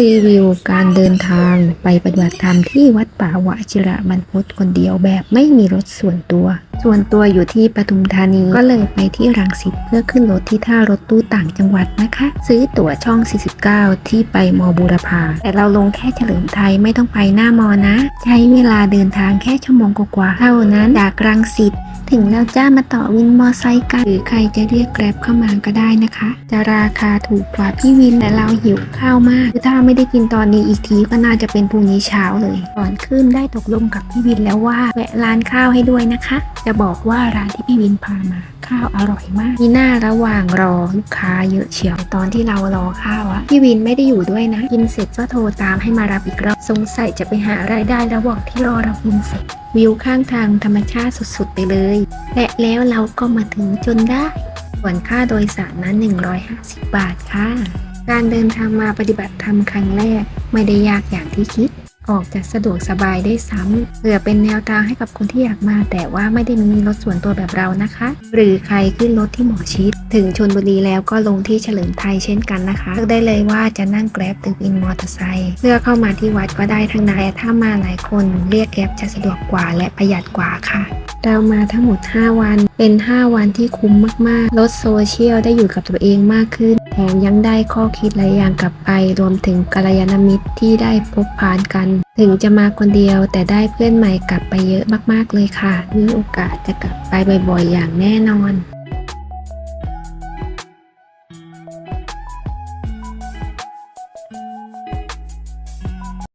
รีวิวการเดินทางไปปฏิบัติธรรมที่วัดป่าวชิระบรรพตคนเดียวแบบไม่มีรถส่วนตัวส่วนตัวอยู่ที่ปทุมธานีก็เลยไปที่รังสิตเพื่อขึ้นรถที่ท่ารถตู้ต่างจังหวัดนะคะ ซื้อตั๋วช่อง 49 ที่ไปมอบูรพา แต่เราลงแค่เฉลิมไทยไม่ต้องไปหน้ามอนะ ใช้เวลาเดินทางแค่ชั่วโมงกว่าเท่านั้นจากรังสิตถึงแล้วจ้ามาต่อวินมอไซค์กันหรือใครจะเรียกแกร็บเข้ามาก็ได้นะคะ จะราคาถูกกว่าพี่วินแต่เราหิวข้าวมากคือถ้าไม่ได้กินตอนนี้อีกทีก็น่าจะเป็นพรุ่งนี้เช้าเลย ก่อนขึ้นได้ตกลงกับพี่วินแล้วว่าแวะร้านข้าวให้ด้วยนะคะจะบอกว่าร้านที่พี่วินพามาข้าวอร่อยมากมีหน้าระหว่างรอลูกค้าเยอะเฉียวตอนที่เรารอข้าวอะพี่วินไม่ได้อยู่ด้วยนะ กินเสร็จก็โทรตามให้มารับอีกรอบสงสัยจะไปหารายได้ระหว่างที่รอเรากินเสร็จ วิวข้างทางธรรมชาติสุดๆไปเลย และแล้วเราก็มาถึงจนได้ส่วนค่าโดยสารนั้น 150 บาทค่ะ การเดินทางมาปฏิบัติธรรมครั้งแรกไม่ได้ยากอย่างที่คิด ออกจะสะดวกสบายได้ซ้ำเผื่อเป็นแนวทางให้กับคนที่อยากมา แต่ว่าไม่ได้มีรถส่วนตัวแบบเรานะคะ หรือใครขึ้นรถที่หมอชิด ถึงชนบุรีแล้วก็ลงที่เฉลิมไทยเช่นกันนะคะเลือกได้เลยว่าจะนั่งแกร็บหรือวินมอเตอร์ไซค์เพื่อเข้ามาที่วัดก็ได้ทั้งนั้นถ้ามาหลายคนเรียกแกร็บจะสะดวกกว่าและประหยัดกว่าค่ะ เรามาทั้งหมด 5 วัน เป็น 5 วันที่คุ้มมากๆ ลดโซเชียลได้อยู่กับตัวเองมากขึ้น แถมยังได้ข้อคิดหลายอย่างกลับไป รวมถึงกัลยาณมิตรที่ได้พบผ่านกัน ถึงจะมาคนเดียวแต่ได้เพื่อนใหม่กลับไปเยอะมากๆเลยค่ะมีโอกาสจะกลับไปบ่อยๆ อย่างแน่นอน